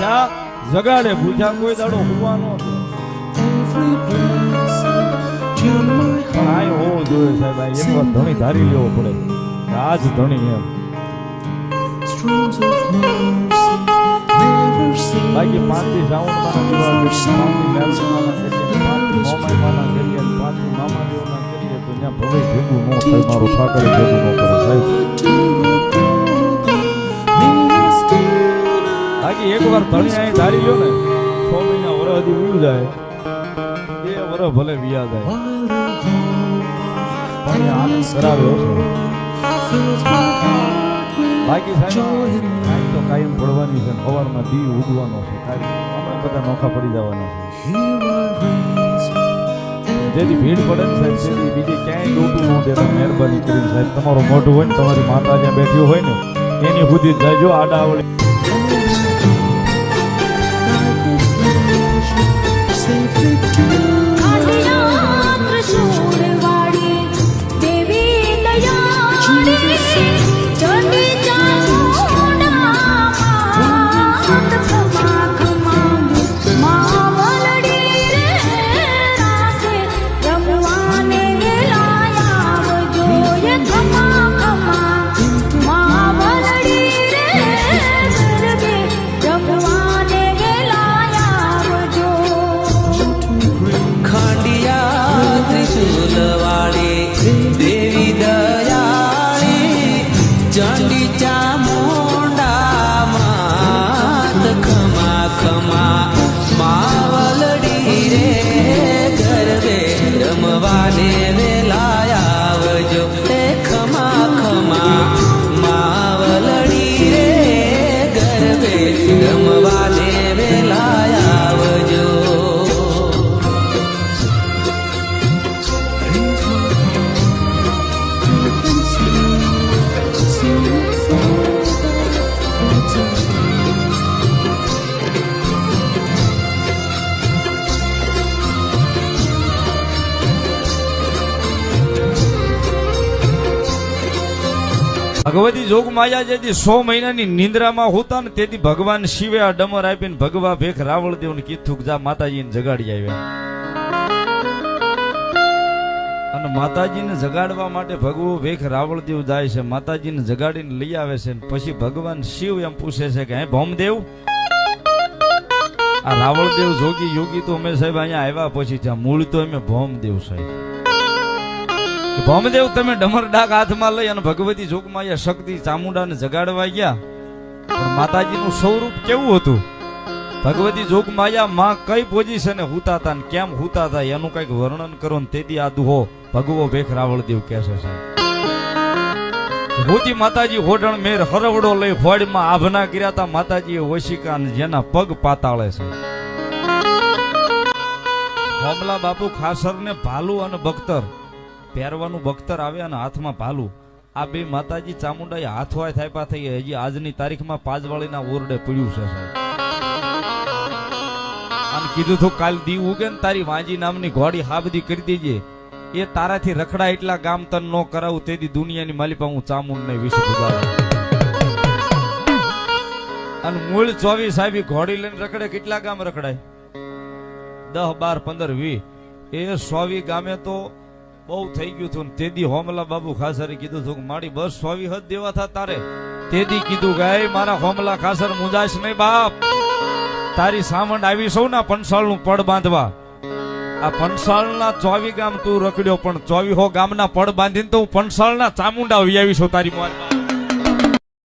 ત્યાં જગાડે. ભૂજા કોઈ દાડો હોવાનો આય હોવો જોઈએ સાહેબ એક વાર ધણી ધારી લેવો પડે. આજ ધણી એમ. બાકી પાંચથી શ્રાવણ મામા દેવના કરીએ. તો ત્યાં ભવે ભેગું ન થાય, મારું ઠાકર ભેગું ન કરે સાહેબ. બાકી એકવાર ધણી અહીં ધારી લ્યો ને, છ મહિના વરસ હજી જાય. બે વરસ ભલે વિયા જાય. પણ આનંદ કરાવ્યો છે. બાકી સાહેબ કાંઈ તો કાયમ પડવાની છે સવારમાં દી ઉગવાનો છે. કાંઈ બધા નોખા પડી જવાના છે. જેથી ભીડ પડે ને સાહેબ તેથી બીજી ક્યાંય ડોટું ન દેતા મહેરબાની કરીને સાહેબ. તમારું મોઢું હોય ને, તમારી માતા જ્યાં બેઠી હોય ને, એની સુધી જજો, આડા see. lining in ભગવતી જોગ માયા જેથી સો મહિનાની નિંદ્રામાં હોતા ને તેથી ભગવાન શિવે આ ડમર આપીને ભગવા ભેખ રાવળ દેવને કીધું જા માતાજીને જગાડી આવ્યા અને માતાજીને જગાડવા માટે ભગવો ભેખ રાવળદેવ જાય છે. માતાજીને જગાડીને લઈ આવે છે પછી ભગવાન શિવ એમ પૂછે છે કે હે ભૌમદેવ, આ રાવળદેવ જોગી યોગી તો અમે સાહેબ અહીંયા આવ્યા પછી ત્યાં મૂળ તો અમે ભૌમદેવ સાહેબ. ભૌમદેવ, તમે ડમર ડાક હાથમાં લઈ અને ભગવતી જોગમાં શક્તિ ચામુંડાને જગાડવા ગયા. પણ માતાજીનું સ્વરૂપ કેવું હતું? ભગવતી જોગ માયા માં કઈ પોઝિશને હુતા હતા ને કેમ હુતા હતા એનું કંઈક વર્ણન કરો ને તેથી આ દુહો ભગવો ભેખ રાવળદેવ કહેશે છે ભૂતી માતાજી હોડણ મેર હરવડો લઈ હોડમાં આભના કર્યા હતા માતાજીએ ઓશિકા ને જેના પગ પાતાળે છે. હોમલા બાપુ ખાસર ને ભાલુ અને બખ્તર પહેરવાનું બખ્તર આવે અને હાથમાં ભાલું. આ બે માતાજી ચામુંડા હાથવાય થાય થઈ હજી આજની તારીખમાં પાંચવાળીના ઓરડે પડ્યું છે સાહેબ. અને કીધું તો કાલ દી ઉગે ને તારી વાંજી નામની ઘોડી હાબદી કરી દેજે. એ તારાથી રખડા એટલા ગામ તન નો કરાવું તેથી દુનિયાની માલિપા હું ચામુંડ ને વિશે ભગાવું. અને મૂળ ચોવીસ આવી ઘોડી લઈને રખડે કેટલા ગામ રખડાય? દહ, બાર, પંદર વી એ સોવી ગામે તો બહુ થઈ ગયું હતું તે તેદી હોમલા બાબુ ખાસરે કીધું હતું મારી બસ સોવી હદ દેવા થા તારે. તેદી કીધું કે મારા હોમલા ખાસર મુંજાશ નહીં બાપ. તારી સામંડ આવી સૌ ના પંસાળનું પડ બાંધવા. આ પંસાળ ના ચોવી ગામ તું રખડ્યો, પણ ચોવી હો ગામના પડ બાંધીને તો હું પંસાળ ના ચામુંડા આવી છું તારી મોજ